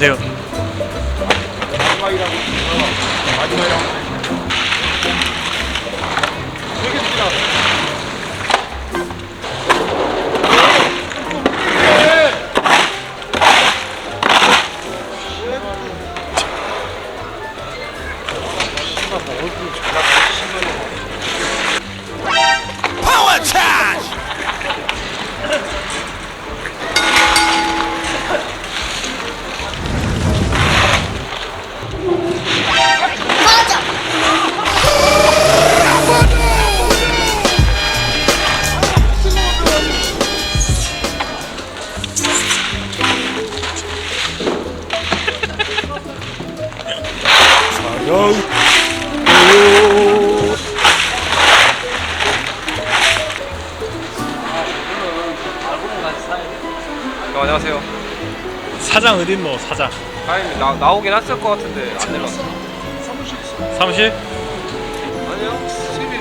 안녕하세요. 마지막이라고. 마지막이라고. 어, 안녕하세요. 사장 어딨노? 사장. 아니 나 나오긴 했을 것 같은데 안 내려왔어. 사무실? 아니요. 시비.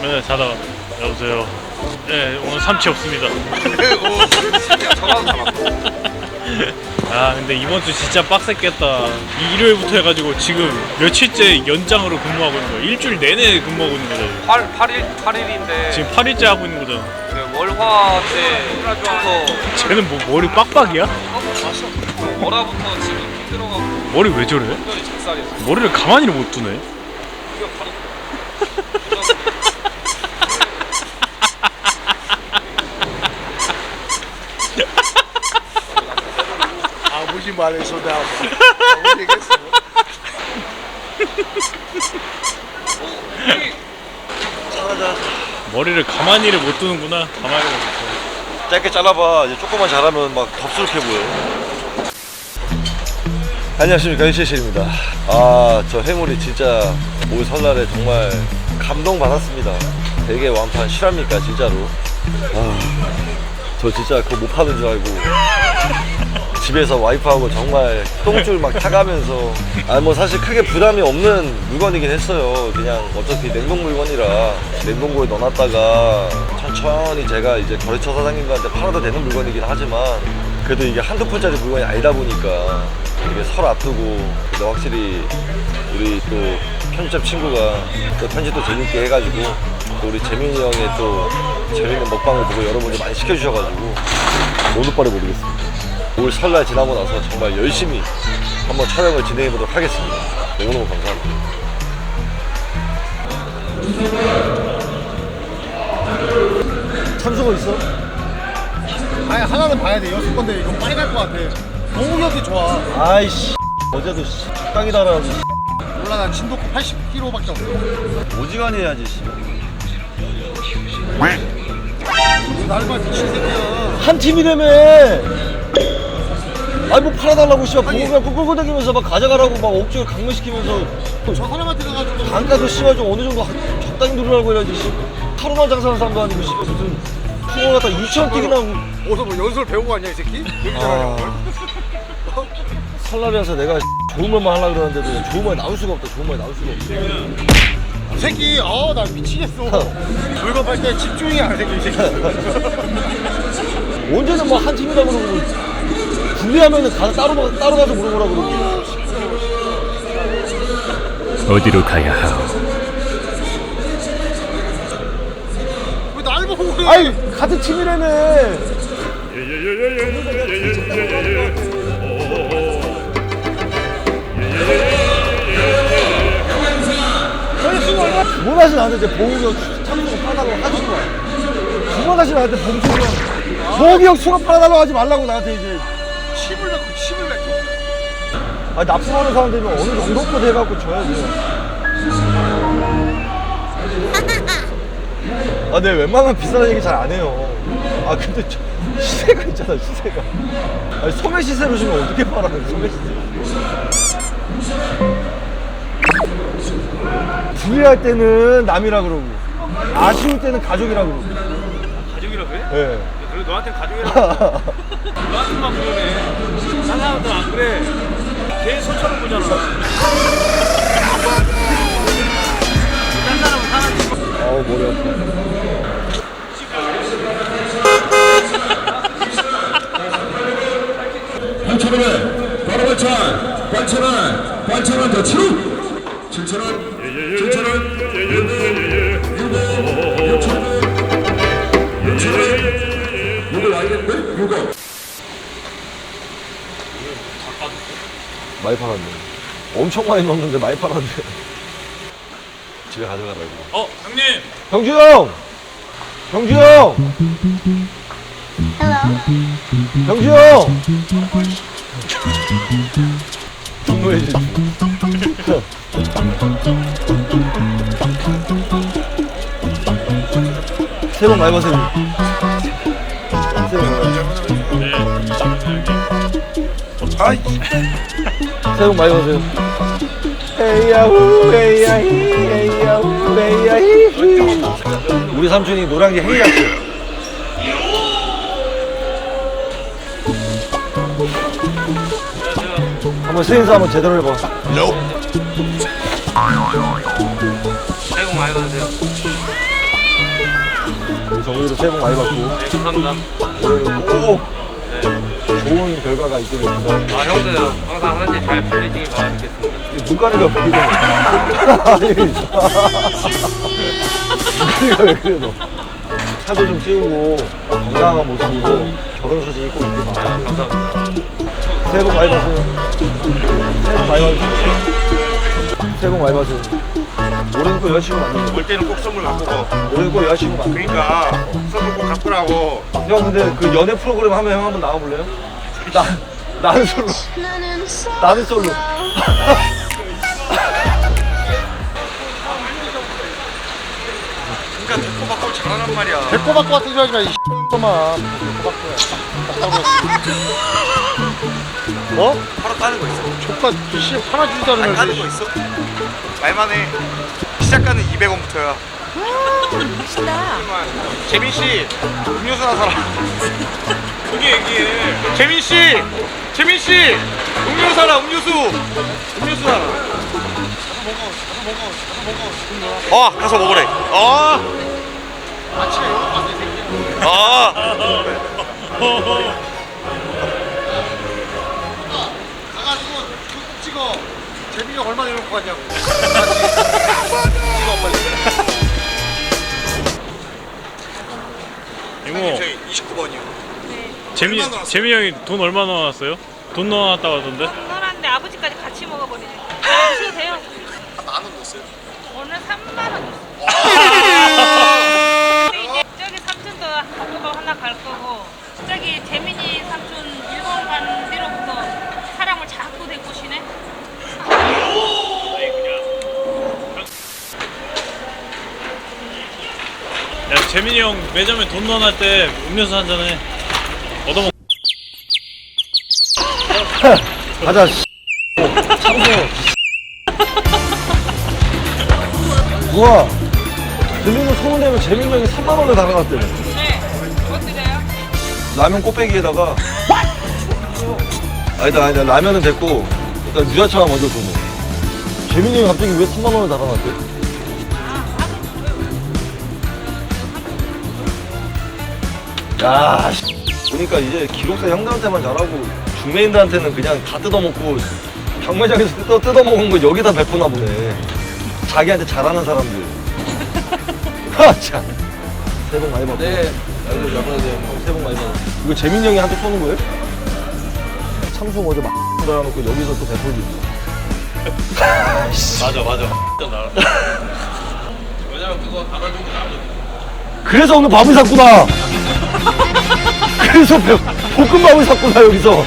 맨날 자다가 여보세요. 네 오늘 삼치 없습니다. 아 근데 이번 주 진짜 빡셌겠다. 이 일요일부터 해가지고 지금 며칠째 연장으로 근무하고 있는 거야. 일주일 내내 근무하고 있는 거잖아. 8 8일 8일인데 지금 8일째 하고 있는 거잖아. 그 월화 때 일하면서 쟤는 뭐 머리 빡빡이야? 월화부터 지금 힘들어가고 머리 왜 저래? 머리를 가만히를 못 두네. 이거 바로 아버지 말해서 나못 얘기했어. 머리를 가만히를 못 두는구나. 가만히를 못 두. 짧게 잘라봐. 이제 조금만 잘하면 막 덥수룩해 보여. 안녕하십니까 일시실입니다. 아 저 해물이 진짜 올 설날에 정말 감동 받았습니다. 되게 완판 실합니까 진짜로. 아 저 진짜 그거 못 파는 줄 알고 집에서 와이프하고 정말 똥줄 막 타가면서 아 뭐 사실 크게 부담이 없는 물건이긴 했어요. 그냥 어차피 냉동 물건이라 냉동고에 넣어놨다가 천천히 제가 이제 거래처 사장님들한테 팔아도 되는 물건이긴 하지만 그래도 이게 한두 푼짜리 물건이 아니다 보니까 이게 설 앞두고 근데 확실히 우리 또 편집점 친구가 또 편집도 재밌게 해가지고 또 우리 재민이 형의 또 재밌는 먹방을 보고 여러분들 많이 시켜주셔가지고 오늘 빠를 모르겠습니다. 올 설날 지나고 나서 정말 열심히 한번 촬영을 진행해 보도록 하겠습니다. 너무너무 감사합니다. 참수가 있어? 아니 하나는 봐야 돼. 여섯 건데 이건 빨리 갈 것 같아. 동욱이 형이 좋아. 아이씨 어제도 씨, 적당히 달아서 씨, 몰라 난 진도코 80kg밖에 없어. 오지간히 해야지 씨. 봐 미친 새끼야. 한 팀이라며 아니 뭐 팔아달라고 씨발 보고가 꿀꿀 다니면서 막 가져가라고 막 억지로 강요시키면서 저 사람한테 가가지고 단가도 씨발 좀 어느 정도 하- 적당히 누르라고 해야지 씨. 하루만 장사하는 사람도 아니고 씨 무슨 숭어 갖다 2천 뛰기나 하고 어디서 뭐 연설 배우고 왔냐 이 새끼? 여기 걸? 설날이라서 내가 좋은 말만 하려고 그러는데도 좋은 말 나올 수가 없다 좋은 말 나올 수가 없어 이 새끼 아나 미치겠어. 물건 팔 때 집중이 안 생겨 이 새끼. 언제는 뭐 한 팀이라 그러고 분리하면은 가, 따로 가- 따로 가서 물어보라 그러고 어디로 가야 하오? 왜날 보고 그래? 아니 같은 팀이라며 두번 다시 나한테 이제 형 참수가 팔아달라고 하지 마. 두번 다시 나한테 형, 보욱이 형 수갑 팔아달라고 하지 말라고 나한테 이제. 침을 뱉고 침을 뱉고. 아 납품하는 사람들이면 어느 정도껏 해갖고 줘야지. 아, 네, 웬만하면 비싼 얘기 잘 안 해요. 아, 근데 저, 시세가 있잖아, 시세가. 아니, 소매 시세로 주면 어떻게 팔아, 소매 시세. 불리할 때는 남이라 그러고, 아쉬울 때는 가족이라 그러고. 가족이라고 해? 예. 그래 너한테 가족이라고 너한테만 그러네. 딴 사람들은 안 그래. 걔 소처럼 보잖아. 딴 사람은 사람 아우, 머리 아파. 그러면 바로 반찬 반찬은 반찬은 더 7원 7천원. 7천원. 6원. 6천원. 6천원 6원 알겠네 6원 많이 팔았네. 엄청 많이 넣었는데 많이 팔았네. 집에 가져가라고. 어 형님 경주 형! 경주 형! 경주 형! 분노해지 새해 복 많이 받으세요. 아이. 새해 복 많이 받으세요. 헤이야후 헤이야히 헤이야후 헤이야히 우리 삼촌이 노량진 헤이야스 한번 스인사 한번 제대로 해봐 새해 복 많이 받으세요. 우리 정우이도 새해 복 많이 받고 네, 감사합니다. 올해는 꼭 좋은 결과가 있기를 바랍니다. 아, 형들 항상 하는 일잘 풀리시길 바라겠습니다. 눈가리가 왜 이래 아니 눈가리가 왜 그래 너 차도 좀 찌우고 건강한 모습으로 결혼 소식이 꼭 있길 바랍니다 감사합니다. 새해 복 많이 받으세요. 새해 복 많이 받으세요. 새해 복 많이 받으세요 올해는 꼭 여자친구 만나요 올 때는 꼭 선물 갖고 가. 올해는 꼭 여자친구 만나요 그러니까 선물 꼭 갖고 라고. 형 근데 그 연애 프로그램 하면 형 한번 나와볼래요? 나 나는 솔로 나는 솔로 그러니까 듣고 받고 잘하란 말이야. 데리고 받고 같은 소리 하지 마, 이 X만. 데리고 받고 뭐? 바로 따는 거 있어. 족가 씨 팔아주지도 안 않으면서 따는 거 있어? 말만 해. 시작가는 200원부터야. 재민 씨, 음료수 하나 사라. 그게 얘기해 재민 씨, 재민 씨, 음료수 사라. 음료수, 음료수 사라. 어, 가서 먹으래. 어. 아침에 봤어, 재민이 형 얼마나 이렇게 갔냐고. 찍어, 빨리. 이모 저희 29번이요. 재민 얼마? 재민 형이 돈 얼마 넣어놨어요? 돈 넣어놨다고 하던데 떠났는데 아버지까지 같이 먹어버리네. 드셔도 돼요. 만원 넣었어요. 오늘 3만 원 줬어. 근데 이제 저기 삼촌도 볶음밥 하나 갈 거고 저기 재민이 삼촌 일본 간 뒤로부터 사람을 자꾸 데리고시네. 야 재민이 형 매점에 돈 넣어놨을 때 음료수 한 잔해 얻어먹 가자 씨. 참소 우와 들리는 소문 내면 재민 형이 3만 원에 달아놨대 네. 그거 드려요? 라면 꽃배기에다가 아니다 아니다 라면은 됐고 일단 유자차가 먼저 주네 재민이 형이 갑자기 왜 3만 원을 달아놨대? 야 씨. 보니까 이제 기록사 형들한테만 잘하고 중매인들한테는 그냥 다 뜯어먹고 경매장에서 뜯어, 뜯어먹은 거 여기다 베푸나 보네. 자기한테 잘하는 사람들. 하 참. 새해 복 많이 받고. 네. 아이고 잘 받으세요. 형 새해 복 많이 받으세요 이거 재민이 형이 한테 쏘는 거예요? 참송 어제 막 달아놓고 여기서 또 있어. 맞아 맞아. 그래서 오늘 밥을 샀구나. 그래서 배- 볶음밥을 샀구나 여기서.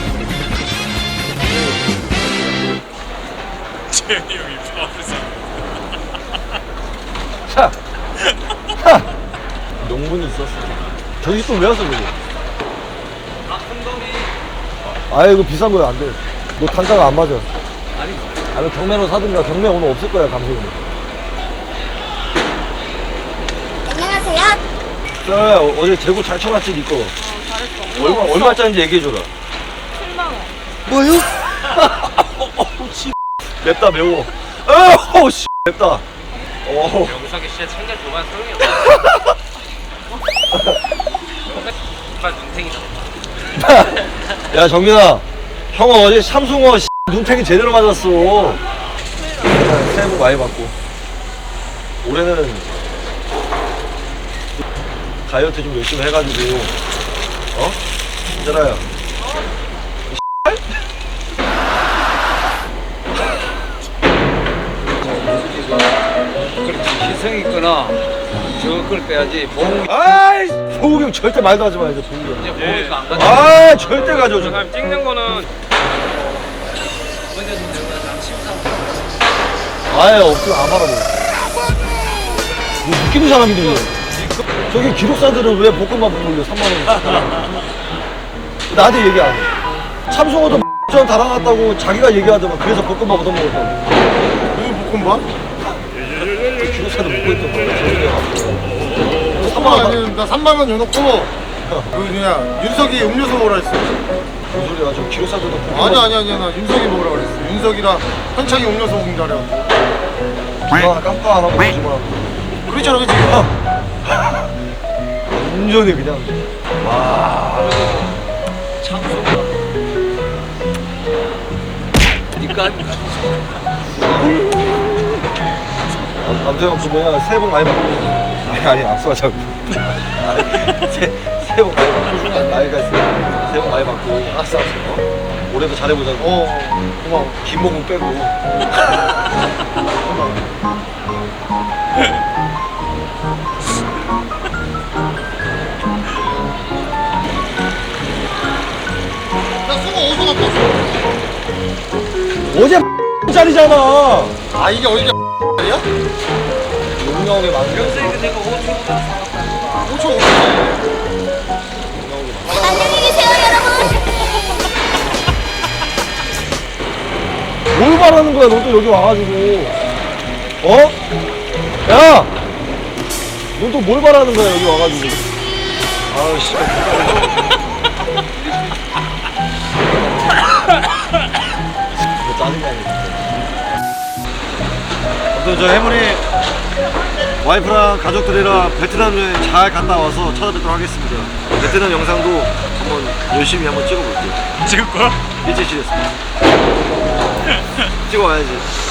재민이 형이 밥을 사 자, 하. 명분이 있었어. 저기 또 왜 왔어 저기? 아 이거 비싼 거야 안 돼. 너 단가가 안 맞아. 아니. 아니 경매로 사든가 경매 오늘 없을 거야 감독님. 안녕하세요. 야, 어제 재고 잘 쳐놨지 니 거. 얼마 얼마짜리인지 얘기해줘라. 7만 원. 뭐요? 어우 씨 맵다 매워. 어우 씨 맵다. 어. 영상이 진짜 창gal 좋아한 소용이. 정말 눈탱이다. 야 정민아 형 어제 삼성어 씨, 눈탱이 제대로 맞았어. 새해 복 많이 받고. 올해는 다이어트 좀 열심히 해가지고, 어? 진짜라야. 희생 있거나 끌 빼야지 몸 아이, 보욱이 형 절대 말도 하지 마요, 형. 이제 몸이 안 가져. 아, 절대 가져오지 마. 찍는 거는 아예 없으면 안 바라보. 뭐 웃기는 사람인데. 저기 기록사들은 왜 볶음밥 올려 3만 원? 나한테 얘기 안 해. 참송어도 전 달아났다고 자기가 얘기하더만 그래서 볶음밥 얻어먹었다고. 누구 볶음밥? 기록사들 먹고 있던 거야. 3만 원 아니면 나 3만 원 줘놓고 그 그냥 윤석이 음료수 먹으라 했어. 무슨 소리야? 저 기록사들도. 아니 아니 아니 나 윤석이 먹으라 그랬어. 윤석이랑 현창이 음료수 먹는 줄 알아. 아, 깜빡 안 하고 마. 그렇잖아 그치? 완전히 그냥. 니까 남자형 그 뭐야 새해 복 많이 받고. 아니 아니 악수하자고. 새, 새해 복 많이 받고. 나이가 있어. 새해 복 많이 받고. 알았어 알았어. 어? 올해도 잘해보자고. 어 고마워. 김목은 빼고. 나 어? 어제 짜리잖아. 아 이게 어디가 아니야? 용영에 맞는 거. 5초 5초. 안녕히 계세요, 여러분. 뭘 바라는 거야? 너도 여기 와가지고. 어? 야! 너 또뭘 바라는 거야? 여기 와가지고. 아우 씨. 아무튼 저 해물이 와이프랑 가족들이랑 베트남 여행 잘 갔다 와서 찾아뵙도록 하겠습니다. 베트남 영상도 한번 열심히 한번 찍어볼게요. 찍을 거야? 일제시였습니다. 찍어와야지.